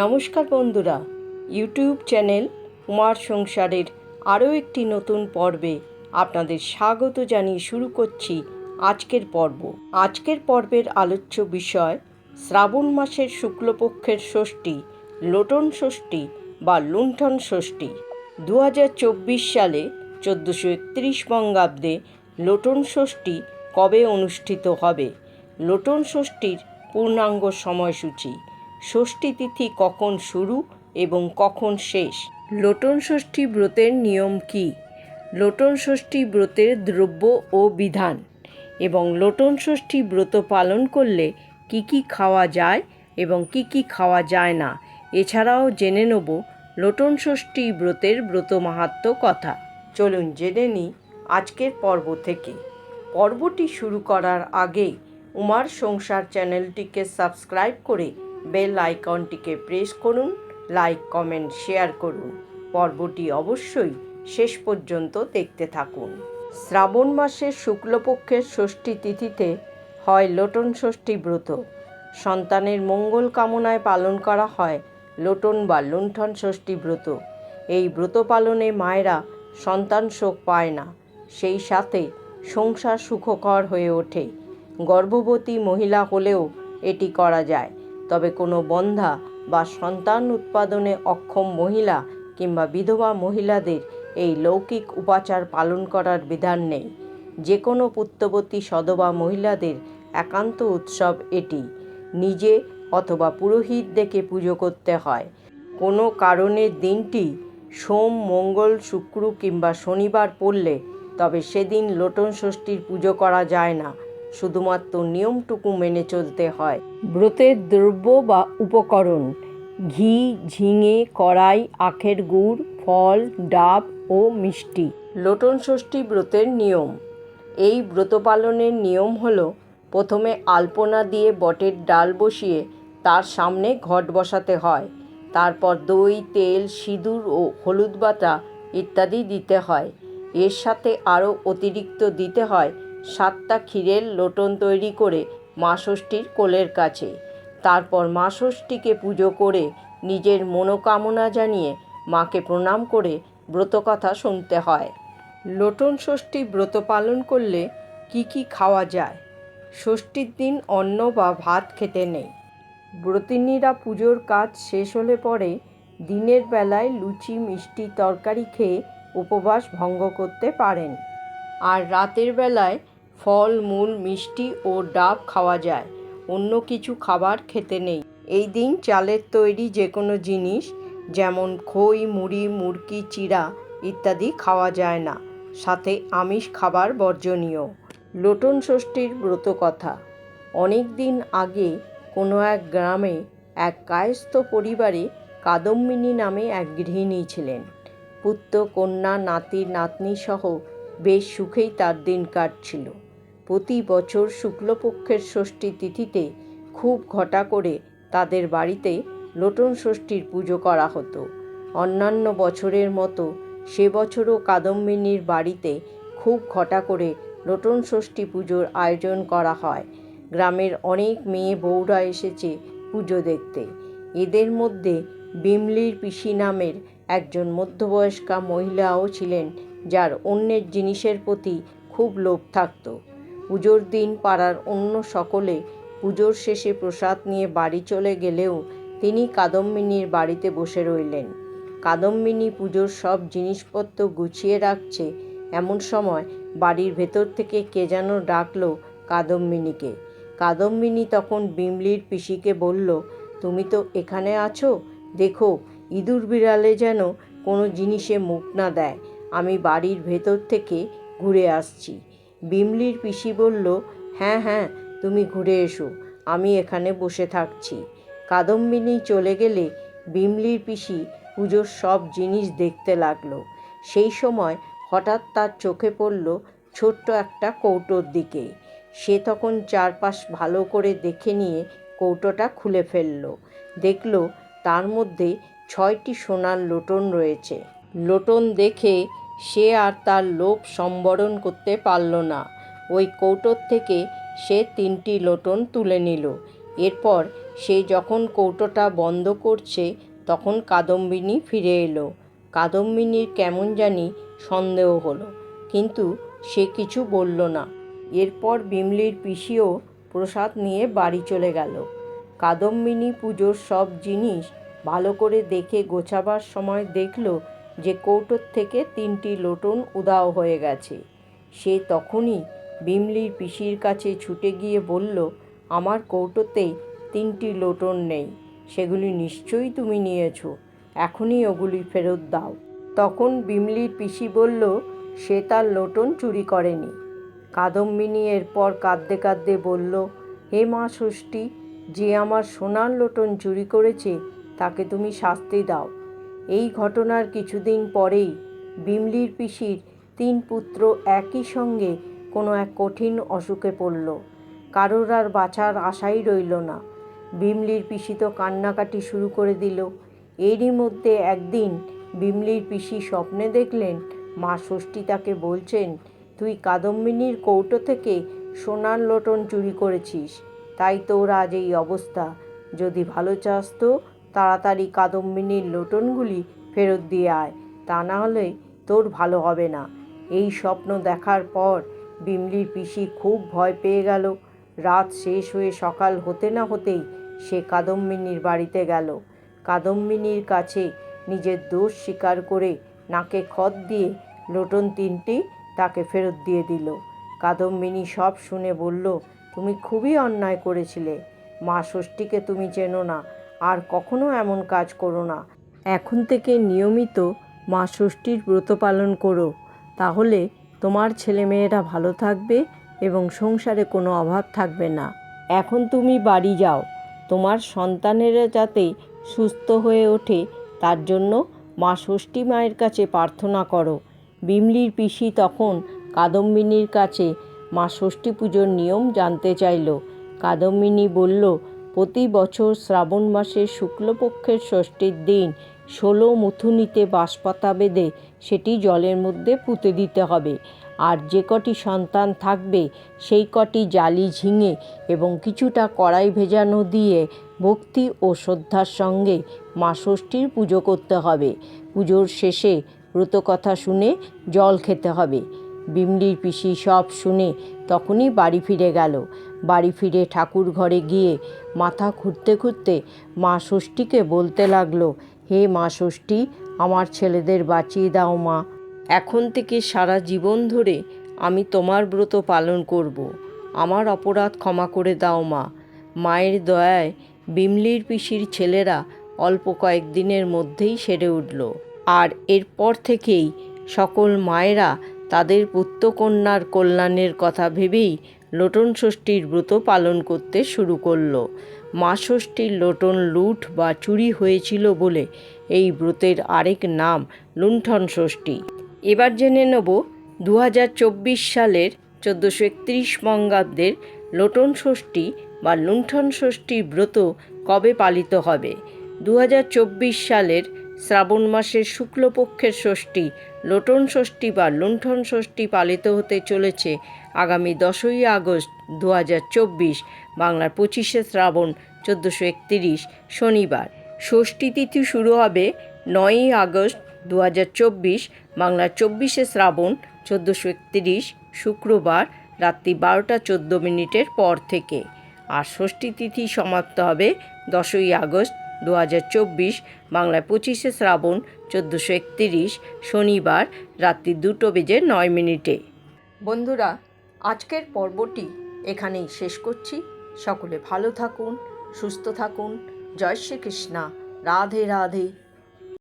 নমস্কার বন্ধুরা, YouTube channel Kumar সংসারের আরও একটি নতুন পর্বে আপনাদের স্বাগত জানিয়ে শুরু করছি আজকের পর্ব। আজকের পর্বের আলোচ্য বিষয়, শ্রাবণ মাসের শুক্লপক্ষের ষষ্ঠী, লোটন ষষ্ঠী বা লুণ্ঠন ষষ্ঠী। দু হাজার চব্বিশ সালে চোদ্দোশো একত্রিশ বঙ্গাব্দে লোটন ষষ্ঠী কবে অনুষ্ঠিত হবে? লোটন ষষ্ঠীর পূর্ণাঙ্গ সময়সূচি ষষ্ঠী তিথি কখন শুরু এবং কখন শেষ? লোটন ষষ্ঠী ব্রতের নিয়ম কী? লোটন ষষ্ঠী ব্রতের দ্রব্য ও বিধান এবং লোটন ষষ্ঠী ব্রত পালন করলে কি কি খাওয়া যায় এবং কি কি খাওয়া যায় না? এছাড়াও জেনে নেব লোটন ষষ্ঠী ব্রতের ব্রত মাহাত্ম্য কথা। চলুন জেনে নিই আজকের পর্ব থেকে। পর্বটি শুরু করার আগে উমার সংসার চ্যানেলটিকে সাবস্ক্রাইব করে বেল আইকনটিকে প্রেস করুন, লাইক, কমেন্ট, শেয়ার করুন। পর্বটি অবশ্যই শেষ পর্যন্ত দেখতে থাকুন। শ্রাবণ মাসের শুক্লপক্ষের ষষ্ঠী তিথিতে হয় লোটন ষষ্ঠী ব্রত। সন্তানের মঙ্গল কামনায় পালন করা হয় লোটন বা লুণ্ঠন ষষ্ঠী ব্রত। এই ব্রত পালনে মায়েরা সন্তান শোক পায় না, সেই সাথে সংসার সুখকর হয়ে ওঠে। গর্ভবতী মহিলা হলেও এটি করা যায়। তবে কোনো বন্ধা বা সন্তান উৎপাদনে অক্ষম মহিলা কিংবা বিধবা মহিলাদের এই লৌকিক উপাচার পালন করার বিধান নেই। যে কোনো পুত্রবতী সধবা মহিলাদের একান্ত উৎসব এটি। নিজে অথবা পুরোহিত দেখে পুজো করতে হয়। কোনো কারণে দিনটি সোম, মঙ্গল, শুক্র কিংবা শনিবার পড়লে তবে সেদিন লোটন ষষ্ঠীর পুজো করা যায় না। শুধুমাত্র নিয়মটুকু মেনে চলতে হয়। ব্রতের দ্রব্য বা উপকরণ, ঘি, ঝিঙে, কড়াই, আখের গুড়, ফল, ডাব ও মিষ্টি। লোটন ষষ্ঠী ব্রতের নিয়ম। এই ব্রত পালনের নিয়ম হল, প্রথমে আলপনা দিয়ে বটের ডাল বসিয়ে তার সামনে ঘট বসাতে হয়। তারপর দই, তেল, সিঁদুর ও হলুদ বাটা ইত্যাদি দিতে হয়। এর সাথে আরও অতিরিক্ত দিতে হয় সাতটা ক্ষীরের লোটন তৈরি করে মা ষষ্ঠীর কোলের কাছে। তারপর মা ষষ্ঠীকে পুজো করে নিজের মনোকামনা জানিয়ে মাকে প্রণাম করে ব্রতকথা শুনতে হয়। লোটন ষষ্ঠী ব্রত পালন করলে কি কি খাওয়া যায়? ষষ্ঠীর দিন অন্ন বা ভাত খেতে নেই। ব্রতিনীরা পুজোর কাজ শেষ হলে পরে দিনের বেলায় লুচি, মিষ্টি তরকারি খেয়ে উপবাস ভঙ্গ করতে পারেন। আর রাতের বেলায় ফল, মূল, মিষ্টি ও ডাব খাওয়া যায়। অন্য কিছু খাবার খেতে নেই। এই দিন চালের তৈরি যে কোনো জিনিস, যেমন খই, মুড়ি, মুরকি, চিড়া ইত্যাদি খাওয়া যায় না। সাথে আমিষ খাবার বর্জনীয়। লোটন ষষ্ঠীর ব্রত কথা। অনেক দিন আগে কোনো এক গ্রামে এক কায়স্থ পরিবারে কাদম্বিনী নামে এক গৃহিণী ছিলেন। পুত্র, কন্যা, নাতি, নাতনি সহ বেশ সুখেই তার দিন কাটছিল। প্রতি বছর শুক্লপক্ষের ষষ্ঠী তিথিতে খুব ঘটা করে তাদের বাড়িতে লোটন ষষ্ঠীর পুজো করা হতো। অন্যান্য বছরের মতো সে বছরও কাদম্বিনীর বাড়িতে খুব ঘটা করে লোটন ষষ্ঠী পুজোর আয়োজন করা হয়। গ্রামের অনেক মেয়ে বউরা এসেছে পুজো দেখতে। এদের মধ্যে বিমলির পিসি নামের একজন মধ্যবয়স্কা মহিলাও ছিলেন, যার অন্যের জিনিসের প্রতি খুব লোভ থাকত। পুজোর দিন পাড়ার অন্য সকলে পুজোর শেষে প্রসাদ নিয়ে বাড়ি চলে গেলেও তিনি কাদম্বিনীর বাড়িতে বসে রইলেন। কাদম্বিনী পুজোর সব জিনিসপত্র গুছিয়ে রাখছে। এমন সময় বাড়ির ভেতর থেকে কে যেন ডাকলো কাদম্বিনীকে। কাদম্বিনী তখন বিমলির পিসিকে বলল, তুমি তো এখানে আছো? দেখো, ইঁদুর বিড়ালে যেন কোনো জিনিসে মুখ না দেয়। আমি বাড়ির ভেতর থেকে ঘুরে আসছি। বিমলির পিসি বলল হ্যাঁ হ্যাঁ তুমি ঘুরে এসো, আমি এখানে বসে থাকছি। কাদম্বিনী চলে গেলে বিমলির পিসি পুজোর সব জিনিস দেখতে লাগল। সেই সময় হঠাৎ তার চোখে পড়ল ছোট্ট একটা কৌটোর দিকে। সে তখন চারপাশ ভালো করে দেখে নিয়ে কৌটোটা খুলে ফেলল। দেখল তার মধ্যে ছয়টি সোনার লোটন রয়েছে। লোটন দেখে সে আর তার লোভ সম্বরণ করতে পারল না। ওই কৌটোর থেকে সে তিনটি লোটন তুলে নিল। এরপর সে যখন কৌটোটা বন্ধ করছে, তখন কাদম্বিনী ফিরে এলো। কাদম্বিনীর কেমন জানি সন্দেহ হলো, কিন্তু সে কিছু বলল না। এরপর বিমলির পিসিও প্রসাদ নিয়ে বাড়ি চলে গেল। কাদম্বিনী পুজোর সব জিনিস ভালো করে দেখে গোছাবার সময় দেখল যে কৌটোর থেকে তিনটি লোটন উদাও হয়ে গেছে। সে তখনই বিমলির পিসির কাছে ছুটে গিয়ে বলল, আমার কৌটোতে তিনটি লোটন নেই, সেগুলি নিশ্চয়ই তুমি নিয়েছো, এখনই ওগুলি ফেরত দাও। তখন বিমলির পিসি বলল, সে তার লোটন চুরি করেনি। কাদম্বিনী এরপর কাঁদতে কাঁদতে বলল, হে মা ষষ্ঠী, যে আমার সোনার লোটন চুরি করেছে, তাকে তুমি শাস্তি দাও। এই ঘটনার কিছুদিন পরেই বিমলির পিসির তিন পুত্র একই সঙ্গে কোনো এক কঠিন অসুখে পড়ল। কারোর আর বাঁচার আশাই রইল না। বিমলির পিসি তো কান্নাকাটি শুরু করে দিল। এরই মধ্যে একদিন বিমলির পিসি স্বপ্নে দেখলেন, মা ষষ্ঠী তাকে বলছেন, তুই কাদম্বিনীর কৌটো থেকে সোনার লোটন চুরি করেছিস। তাই তোর আজ এই অবস্থা। যদি ভালো চাস তো তাড়াতাড়ি কাদম্বিনীর লোটনগুলি ফেরত দিয়ে আয়, তা না হলে তোর ভালো হবে না। এই স্বপ্ন দেখার পর বিমলির পিসি খুব ভয় পেয়ে গেল। রাত শেষ হয়ে সকাল হতে না হতেই সে কাদম্বিনীর বাড়িতে গেল। কাদম্বিনীর কাছে নিজের দোষ স্বীকার করে নাকে খত দিয়ে লোটন তিনটি তাকে ফেরত দিয়ে দিল। কাদম্বিনী সব শুনে বলল, তুমি খুবই অন্যায় করেছিলে। মা ষষ্ঠীকে তুমি চেনো না। আর কখনো এমন কাজ করো না। এখন থেকে নিয়মিত মা ষষ্ঠীর ব্রত পালন করো। তাহলে তোমার ছেলেমেয়েরা ভালো থাকবে এবং সংসারে কোনো অভাব থাকবে না। এখন তুমি বাড়ি যাও। তোমার সন্তানেরা যাতে সুস্থ হয়ে ওঠে, তার জন্য মা ষষ্ঠী মায়ের কাছে প্রার্থনা করো। বিমলির পিসি তখন কাদম্বিনীর কাছে মা ষষ্ঠী পুজোর নিয়ম জানতে চাইল। কাদম্বিনী বলল প্রতি বছর শ্রাবণ মাসের শুক্লপক্ষের ষষ্ঠীর দিন ষোলো মুথুনিতে বাঁশপাতা বেঁধে সেটি জলের মধ্যে পুঁতে দিতে হবে। আর যে কটি সন্তান থাকবে, সেই কটি জালি ঝিঙে এবং কিছুটা কড়াই ভেজানো দিয়ে ভক্তি ও শ্রদ্ধার সঙ্গে মা ষষ্ঠীর পুজো করতে হবে। পুজোর শেষে ব্রতকথা শুনে জল খেতে হবে। বিমলির পিসি সব শুনে তখনই বাড়ি ফিরে গেল। বাড়ি ফিরে ঠাকুর ঘরে গিয়ে মাথা ঘুরতে ঘুরতে মা ষষ্ঠীকে বলতে লাগল, হে মা ষষ্ঠী, আমার ছেলেদের বাঁচিয়ে দাও মা। এখন থেকে সারা জীবন ধরে আমি তোমার ব্রত পালন করব। আমার অপরাধ ক্ষমা করে দাও মা। মায়ের দয়ায় বিমলির পিসির ছেলেরা অল্প কয়েকদিনের মধ্যেই সেরে উঠল। আর এরপর থেকেই সকল মায়েরা তাদের পুত্রকন্যার কল্যাণের কথা ভেবেই লোটন ষষ্ঠীর ব্রত পালন করতে শুরু করল। মা ষষ্ঠীর লোটন লুঠ বা চুরি হয়েছিল বলে এই ব্রতের আরেক নাম লুণ্ঠন ষষ্ঠী। এবার জেনে নেব দু হাজার চব্বিশ সালের চোদ্দোশো একত্রিশ বঙ্গাব্দের লোটন ষষ্ঠী বা লুণ্ঠন ষষ্ঠী ব্রত কবে পালিত হবে? দু হাজার চব্বিশ সালের শ্রাবণ মাসের শুক্লপক্ষের ষষ্ঠী লোটন ষষ্ঠী বা লুণ্ঠন ষষ্ঠী পালিত হতে চলেছে আগামী দশই আগস্ট দু হাজার চব্বিশ, বাংলার পঁচিশে শ্রাবণ চোদ্দোশো একতিরিশ, শনিবার। ষষ্ঠী তিথি শুরু হবে নয়ই আগস্ট দু হাজার চব্বিশ, বাংলার চব্বিশে শ্রাবণ চোদ্দোশো একতিরিশ, শুক্রবার রাত্রি বারোটা চোদ্দ মিনিটের পর থেকে। আর ষষ্ঠী তিথি সমাপ্ত হবে দশই আগস্ট দু হাজার চব্বিশ বাংলায় পঁচিশে শ্রাবণ চোদ্দোশো একতিরিশ, শনিবার রাত্রি দুটো বেজে নয় মিনিটে। বন্ধুরা আজকের পর্বটি এখানেই শেষ করছি। সকলে ভালো থাকুন সুস্থ থাকুন। জয় শ্রীকৃষ্ণা। রাধে রাধে।